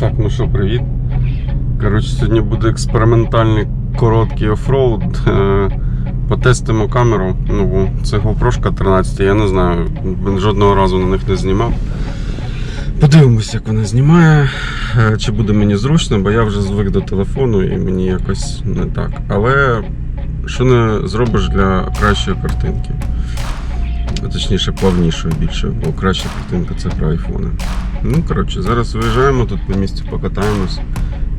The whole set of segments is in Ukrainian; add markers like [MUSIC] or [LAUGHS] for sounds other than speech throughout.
Так, ну що, привіт. Коротше, сьогодні буде експериментальний короткий оффроуд. Е, Потестимо камеру нову. Це GoPro 13, я не знаю, жодного разу на них не знімав. Подивимось, як вона знімає, е, чи буде мені зручно, бо я вже звик до телефону і мені якось не так. Але що не зробиш для кращої картинки? Точніше, плавнішої більше, бо краща картинка це про айфони. Ну, коротше, зараз виїжджаємо, тут по місці покатаємось.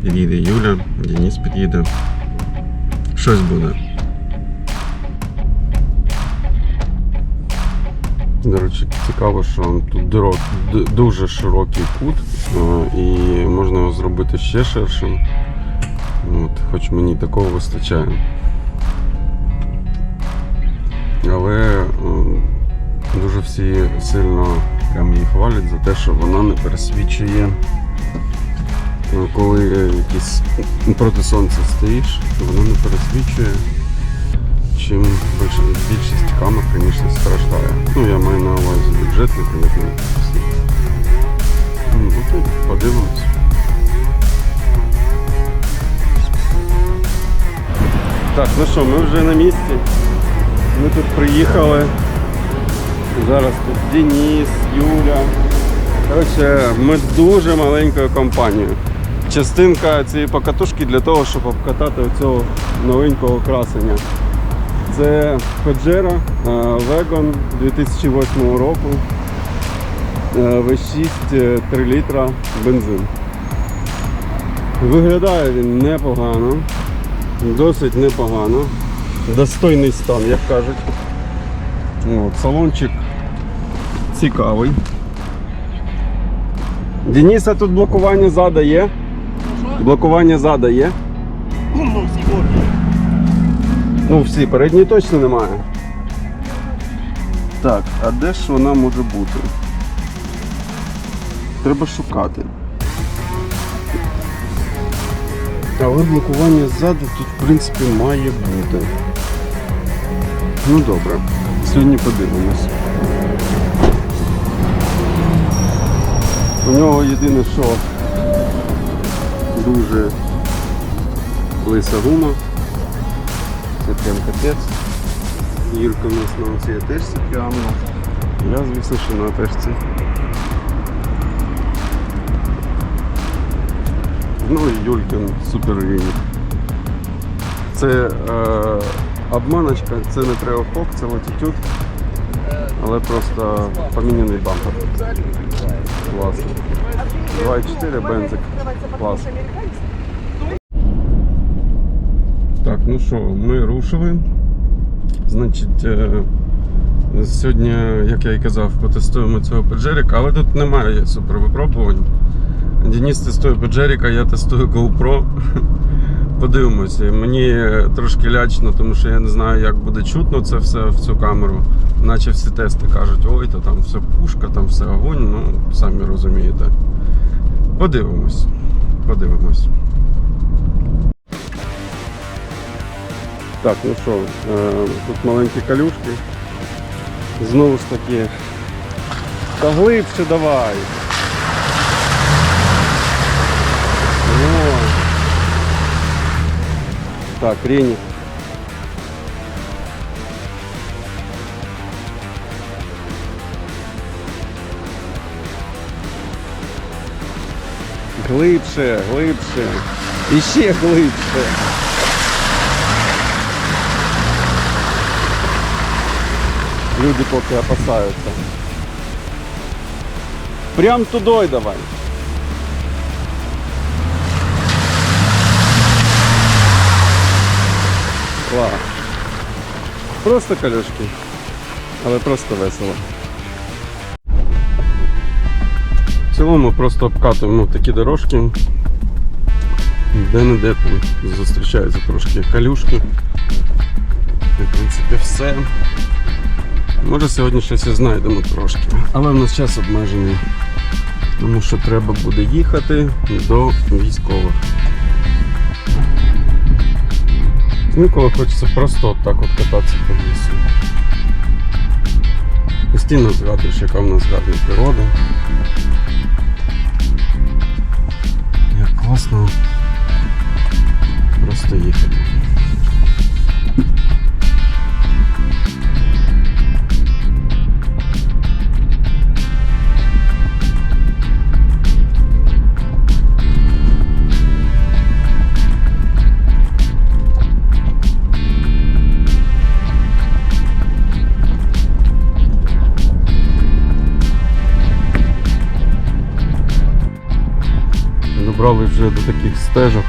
Під'їде Юля, Денис під'їде. Щось буде. До речі, цікаво, що тут дуже широкий кут, і можна його зробити ще ширшим. От, хоч мені такого вистачає. Але дуже всі сильно прям її хвалять за те, що вона не пересвічує, е, коли е, якісь проти сонця стоїш, то вона не пересвічує. Чим більшість камер, звісно, страждає. Ну, я маю на увазі бюджетний, звісно. Ну, окей, подивимось. Так, ну що, ми вже на місці. Ми тут приїхали. Зараз тут Денис, Юля. Коротше, ми дуже маленькою компанією. Частинка цієї покатушки для того, щоб обкатати оцього новенького красення. Це Pajero е, Wagon 2008 року. Е, V6 е, 3 літра бензин. Виглядає він непогано, досить непогано. Достойний стан, як кажуть. От, салончик цікавий. Дениса тут блокування зада є. Блокування зада є. Ну, сьогодні. Ну, всі, передньої точно немає. Так, а де ж вона може бути? Треба шукати. Але блокування ззаду тут, в принципі, має бути. Ну добре. Сьогодні подивимось. У нього єдине, що дуже лиса гума. Це прям капець. Юрка у нас на оці теж прямо. Я, звісно, що на тежці. Ну і Юлькин супер рівень. Це е, обманочка, це не треохок, це латитюд. Але просто поміняний бампер. Класно. 2,4 бензик. Клас. Так, ну що, ми рушили. Значить, е, сьогодні, як я і казав, потестуємо цього Педжерика, але тут немає супер випробувань. Денис тестує Pajeric, я тестую GoPro. Подивимося. Мені трошки лячно, тому що я не знаю, як буде чутно це все в цю камеру. Наче всі тести кажуть, ой, то там все пушка, там все огонь, ну самі розумієте. Подивимось. Подивимось. Так, ну що, е, тут маленькі калюшки. Знову ж таки. Та глибше давай. Так, Рені. Глибше, глибше. І ще глибше. Люди поки опасаються. Прям тудой давай. Клас. Просто колешки. Але просто весело. В цілому просто обкатуємо такі дорожки. Де-не-де зустрічаються трошки калюшки. І, в принципі, все. Може сьогодні щось і знайдемо трошки. Але в нас час обмежений. Тому що треба буде їхати до військових. Інколи хочется просто вот так вот кататься по лісу. Постійно згадуєш, яка в нас природа. Як классно просто ехать. Таких стежок.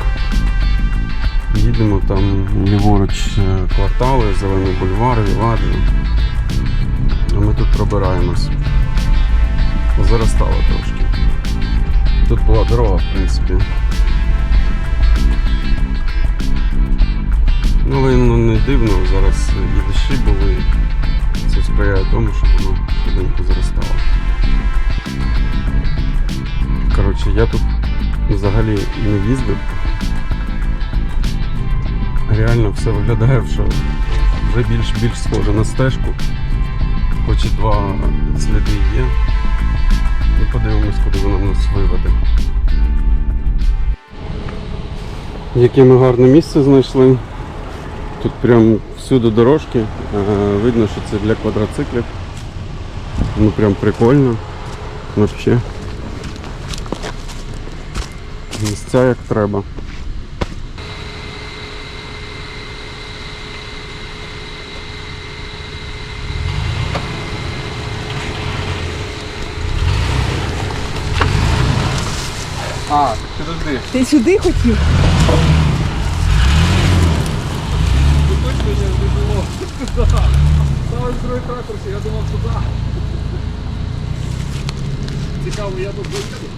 Їдемо там ліворуч е, квартали, зелений бульвар, Вівади. А ми тут пробираємось. Заростало трошки. Тут була дорога, в принципі. Ну, але ну, не дивно, зараз і дощі були. Це сприяє тому, що воно швиденько зростало. Коротше, я тут взагалі не їздив. Реально все виглядає, що вже більш більш схоже на стежку. Хоч і два сліди є. Ну, подивимось, куди вона нас виведе. Яке ми гарне місце знайшли. Тут прям всюди дорожки. Видно, що це для квадроциклів. Ну прям прикольно. Вообще. Місця як треба. А, підожди. Ти сюди хотів? Ставиш [LAUGHS] другий тракторці, я думав туди. Цікаво, я тут виїду.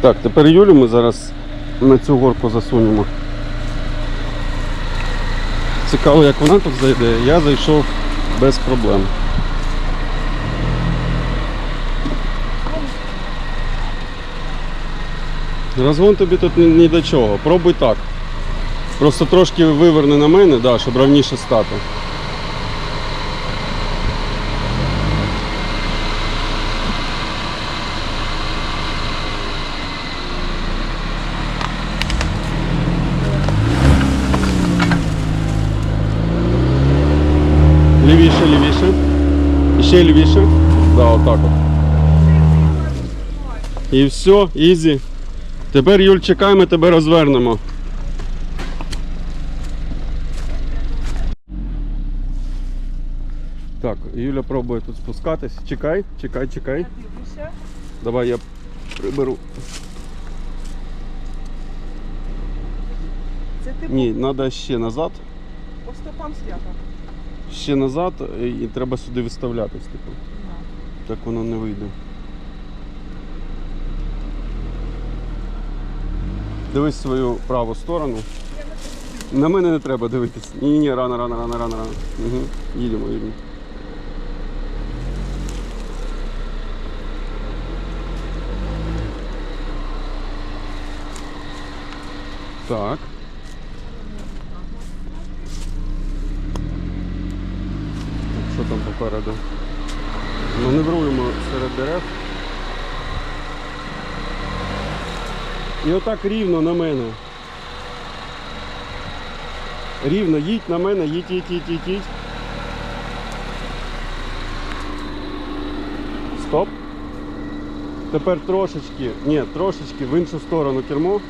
Так, тепер Юлю ми зараз на цю горку засунемо. Цікаво, як вона тут зайде. Я зайшов без проблем. Розгон тобі тут ні, ні до чого. Пробуй так. Просто трошки виверни на мене, да, щоб равніше стати. Лівіше, лівіше. І ще лівіше. Да, отак от. І все, ізі. Тепер Юль, чекай, ми тебе розвернемо. Так, Юля пробує тут спускатись. Чекай, чекай, чекай. Давай я приберу. Це типу Ні, треба ще назад. по стопам свята. Ще назад і, і треба сюди виставлятись. Типу. Так воно не вийде. Дивись свою праву сторону. На мене не треба дивитись. Ні, ні, рано, рано, рано, рано, рано. Угу. Їдемо, їдемо. Так. Отак рівно на мене. Рівно, їдь на мене, їдь, їдь, їдь, їдь, їдь. Стоп. Тепер трошечки, ні, трошечки в іншу сторону кермо.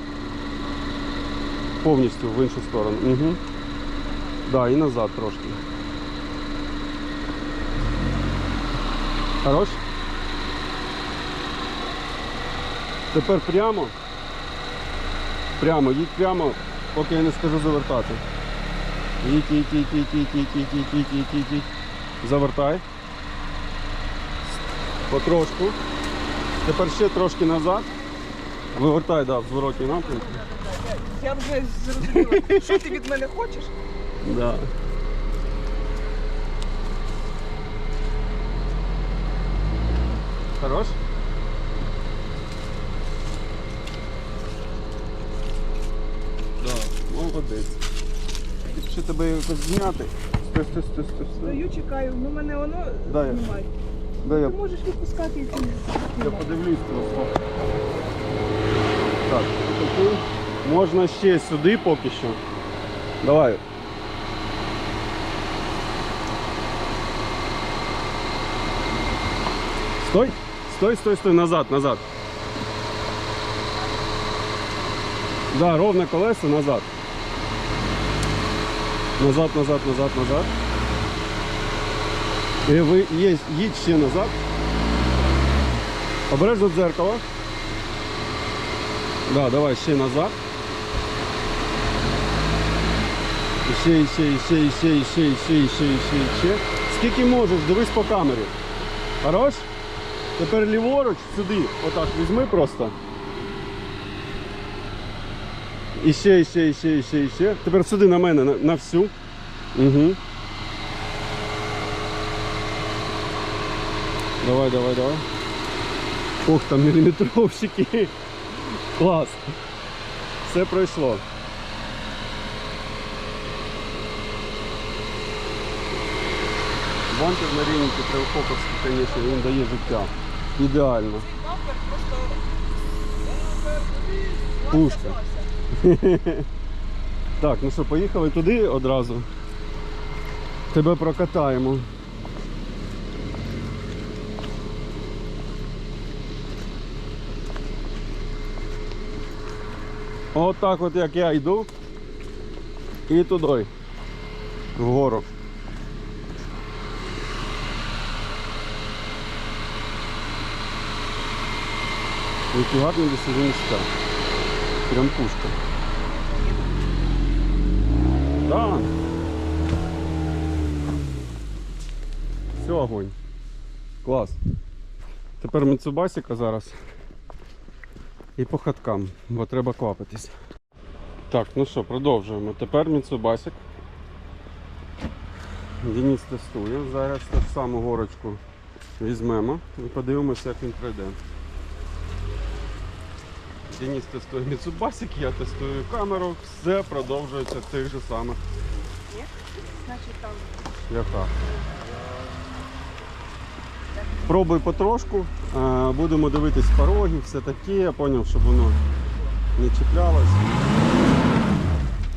Повністю в іншу сторону. Угу. Да, і назад трошки. Хорош? Тепер прямо. Прямо, їдь прямо, поки я не скажу завертати. Їдь, їдь, їдь, їдь, їдь, їдь, їдь, їдь, їдь, їдь, їдь, їдь. Завертай. Потрошку. Тепер ще трошки назад. Вивертай, да, в зворотній напрямку. Я вже зрозуміла, що ти від мене хочеш. Да. Хорош? Да, молодець. Якщо тебе якось зняти. Стой, стой, стой, стой, стой. Стою, чекаю, ну мене воно Да, я- знімає. Да, я, Ти можеш відпускати і ти я подивлюсь просто. Так, такий. Можна ще сюди поки що. Давай. Стой! Стой, стой, стой, назад, назад. Да, ровно колесо назад. Назад, назад, назад, назад. І ви є, їдь ще назад. Обережно дзеркало. Да, давай ще назад. І ще, і ще, і ще, і ще, і ще, ще, ще, ще, ще. Скільки можеш, дивись по камері. Хорош? Тепер ліворуч сюди. Отак візьми просто. І ще, і ще, і ще, і ще, і ще. Тепер сюди на мене, на, на всю. Угу. Давай, давай, давай. Ох, там міліметровщики. Клас. Все пройшло. Бампер на рівниці Тревхоповський, звісно, він дає життя. Ідеально. Цей бампер просто Пушка. [LAUGHS] Так, ну що, поїхали туди одразу. Тебе прокатаємо. От так от як я йду. І туди. Вгору. Які гарні лісові. Прям пушка. Да. Все, огонь. Клас. Тепер Мitsubasika зараз. І по хаткам, бо треба квапитись. Так, ну що, продовжуємо. Тепер Мitsubasik. Денис тестує. Зараз ту ж саму горочку візьмемо і подивимося, як він пройде. Денис тестує Mitsubishi, я тестую камеру, все продовжується в тих же самих Значить там ляхах. Пробуй потрошку, е, будемо дивитись пороги, все таке, я зрозумів, щоб воно не чіплялось.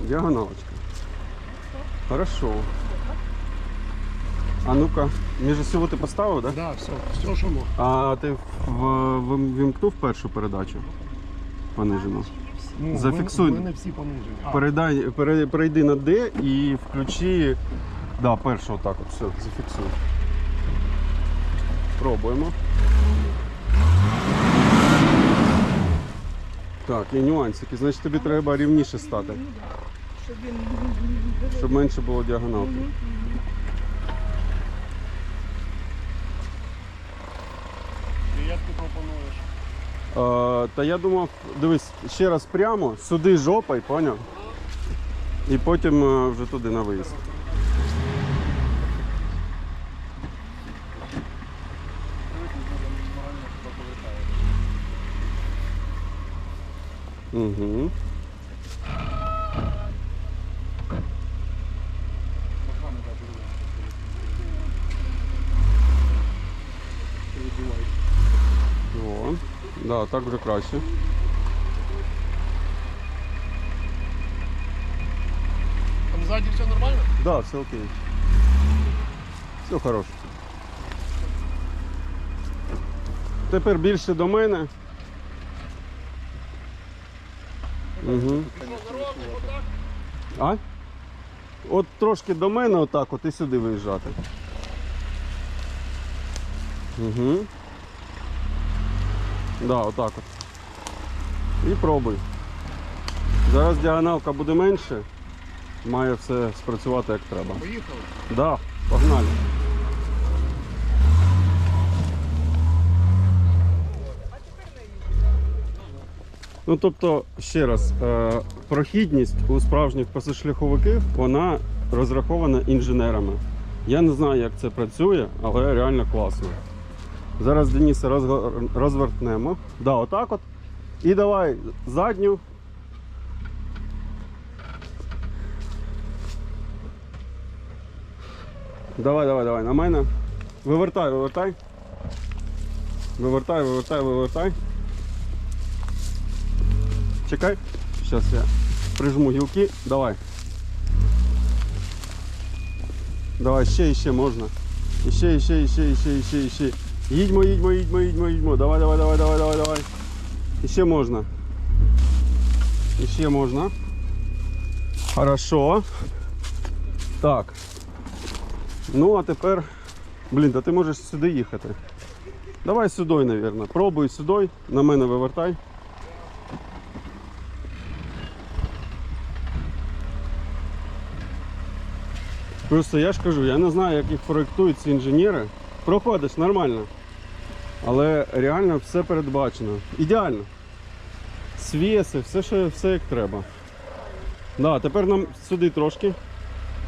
Діагоналочка. Хорошо. А ну-ка, між міжосьову ти поставив, так? Да? Да, все, все, що мог. А ти вимкнув першу передачу? Понижену. Ну, Зафіксуй. в мене всі понижені. Передай, пере, перейди на D і включи. Да, першу отак от, все, зафіксуй. Пробуємо. Так, є нюансики. Значить тобі треба рівніше стати, Щоб він щоб менше було діагоналки. і як ти пропонуєш? Е, та я думав, дивись, ще раз прямо, сюди жопою, поняв? І потім е, вже туди на виїзд. Угу. О, да, так вже краще. Там ззаді все нормально? Да, все окей. Все хороше. Тепер більше до мене. Угу. А? От трошки до мене отак от і сюди виїжджати. Угу. Да, отак от. І пробуй. Зараз діагоналка буде менше. Має все спрацювати як треба. Поїхали. Да, погнали. Ну тобто, ще раз, е, прохідність у справжніх позашляховиків вона розрахована інженерами. Я не знаю, як це працює, але реально класно. Зараз Дениса розвертнемо. Да, отак от. І давай задню. Давай, давай, давай, на мене. Вивертай, вивертай. Вивертай, вивертай, вивертай. Чекай. Зараз я прижму гілки. Давай. Давай, ще, ще можна. І ще, і ще, і ще, Їдьмо, їдьмо, їдьмо, їдьмо, їдьмо. Давай, давай, давай, давай, давай, давай. І ще можна. І ще можна. Хорошо. Так. Ну, а тепер. Блін, та ти можеш сюди їхати. Давай сюди, мабуть. Пробуй сюди, на мене вивертай. Просто я ж кажу, я не знаю, як їх проєктують ці інженери. Проходиш нормально. Але реально все передбачено. Ідеально. Свіси, все, що, все як треба. Да, тепер нам сюди трошки.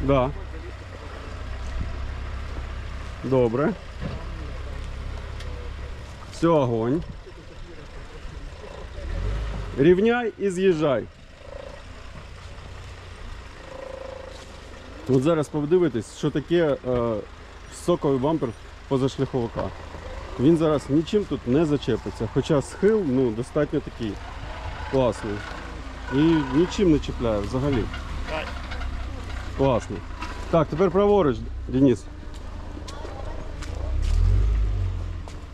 Да. Добре. Все, огонь. Рівняй і з'їжджай. От зараз подивитись, що таке е, соковий бампер позашляховика. Він зараз нічим тут не зачепиться. Хоча схил ну, достатньо такий класний. І нічим не чіпляє взагалі. Класно. Так, тепер праворуч, Денис.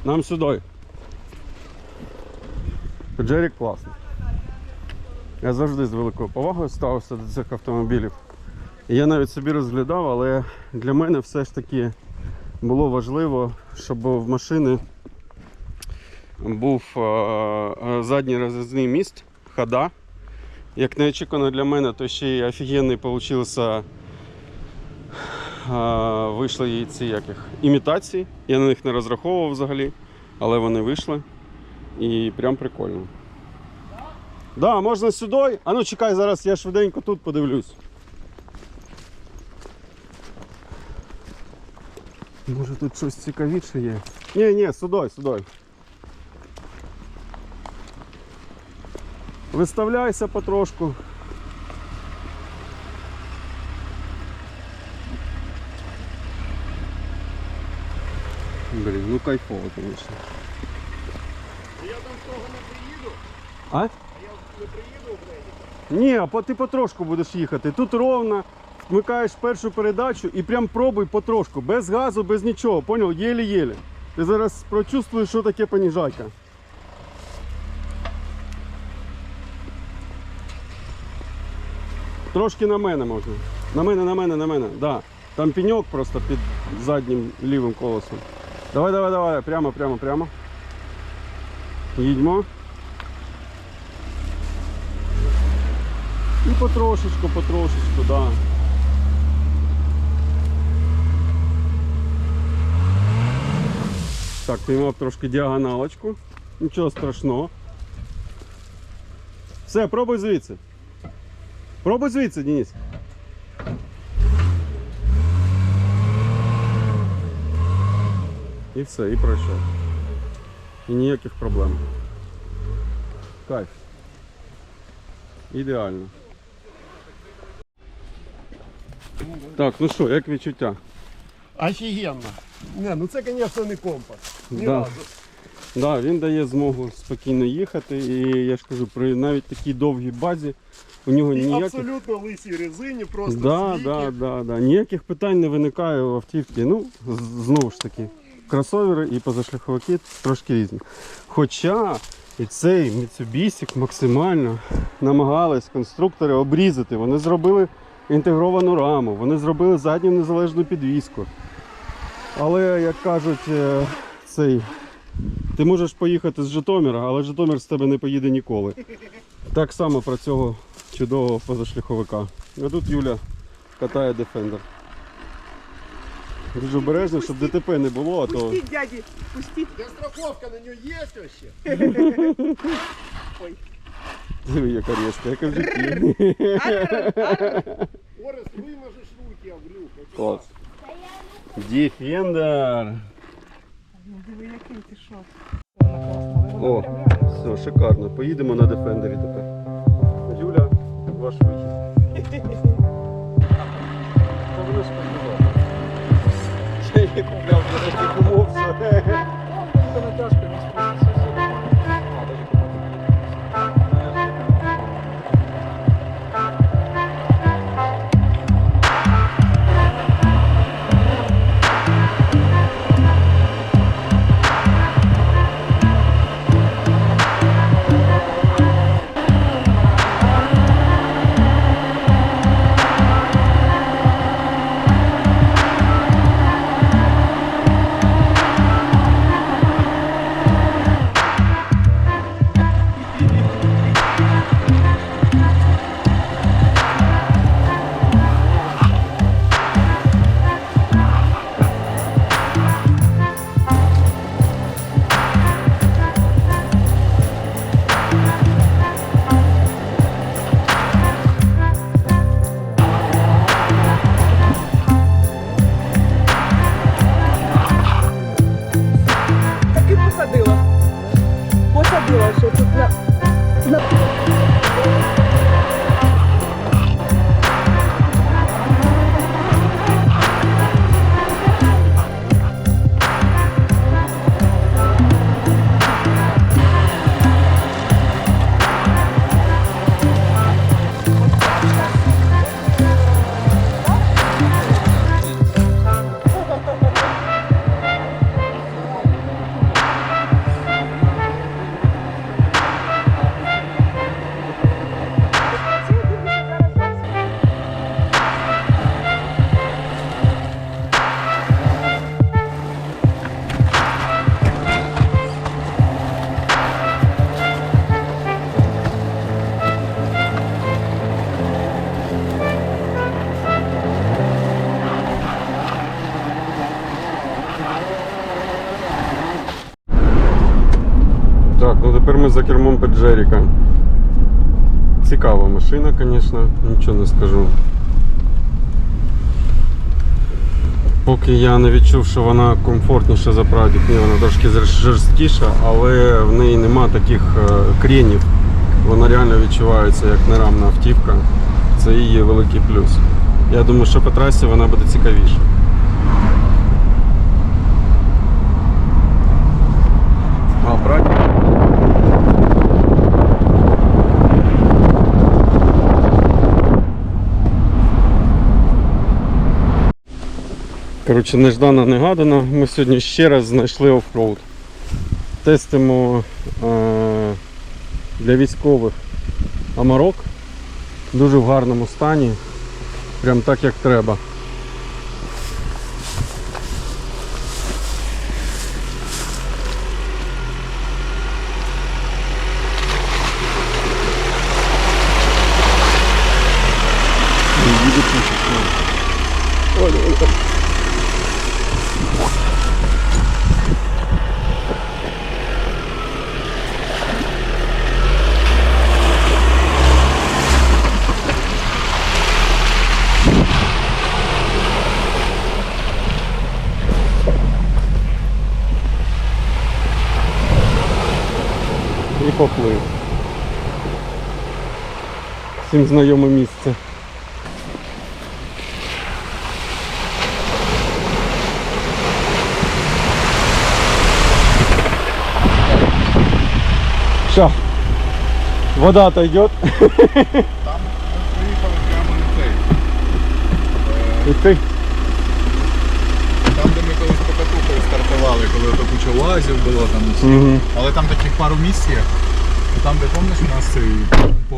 Нам сюди. Джерік класний. Я завжди з великою повагою ставився до цих автомобілів. Я навіть собі розглядав, але для мене все ж таки було важливо, щоб в машини був е, е, задній розв'язний міст, хода. Як неочікувано для мене, то ще й офігенний получився. е, Вийшли їй ці яких імітації. Я на них не розраховував взагалі, але вони вийшли. І прям прикольно. Да, можна сюди. А ну чекай, зараз я швиденько тут подивлюсь. Може тут щось цікавіше є? Ні, ні, сюди, сюди. Виставляйся потрошку. Блін, ну кайфово, звісно. Я там з того не приїду, А? а я не приїду в. Ні, а ти потрошку будеш їхати. Тут ровно, вмикаєш першу передачу і прям пробуй потрошку, без газу, без нічого, поняв? Єлі-єлі. Ти зараз прочувствуєш, що таке поніжайка. Трошки на мене можна. На мене, на мене, на мене. Да. Там пеньок просто під заднім лівим колесом. Давай, давай, давай. Прямо, прямо, прямо. Їдьмо. І потрошечку, потрошечку, да. Так, піймав трошки діагоналочку. Нічого страшного. Все, пробуй звідси. Пробуй звідси, Денис. І все, і пройшов. І ніяких проблем. Кайф. Ідеально. Так, ну що, як відчуття? Офігенно. Не, ну це, звісно, не компас. Ні Да. разу. Да, він дає змогу спокійно їхати. І я ж кажу, при навіть такій довгій базі у нього І ніяких. абсолютно лисій резині, просто Да, свійки. да, да, да. Ніяких питань не виникає у автівки. Ну, з- знову ж таки, кросовери і позашляховики трошки різні. Хоча і цей Mitsubishi максимально намагались конструктори обрізати. Вони зробили інтегровану раму, вони зробили задню незалежну підвіску. Але, як кажуть, е, цей. Ти можеш поїхати з Житомира, але Житомир з тебе не поїде ніколи. Так само про цього чудового позашляховика. А тут Юля катає Defender. Дуже обережно, щоб ДТП не було, а то. Пустіть, дяді, пустіть. Де страховка на нього є ще? [LAUGHS] [LAUGHS] Ой. Диви, яка різка, яка в житті. Орес, вимажеш руки, Аврюха. Клас. Defender. Ну, диви, який ти що. О, все, шикарно. Поїдемо на Defender тепер. Юля, ваш вихід. Та воно ж. Я її купляв, до речі, кумовся. Таки Педжеріка. Цікава машина, звісно, нічого не скажу. Поки я не відчув, що вона комфортніша за Прадік, ні, вона трошки жорсткіша, але в неї нема таких е, кренів. Вона реально відчувається як нерамна автівка. Це її великий плюс. Я думаю, що по трасі вона буде цікавіша. А, Прадік Коротше, неждана негадана. Ми сьогодні ще раз знайшли оффроуд. Тестимо е- для військових амарок. Дуже в гарному стані. Прям так як треба. І поплив. Всім знайоме місце. Що? Вода-то йде? Там приїхали прямо на цей. І ти? Там, де ми колись покатухою стартували, коли то куча лазів було там. Угу. Але там таких пару місць є. Там, де помниш, у нас цей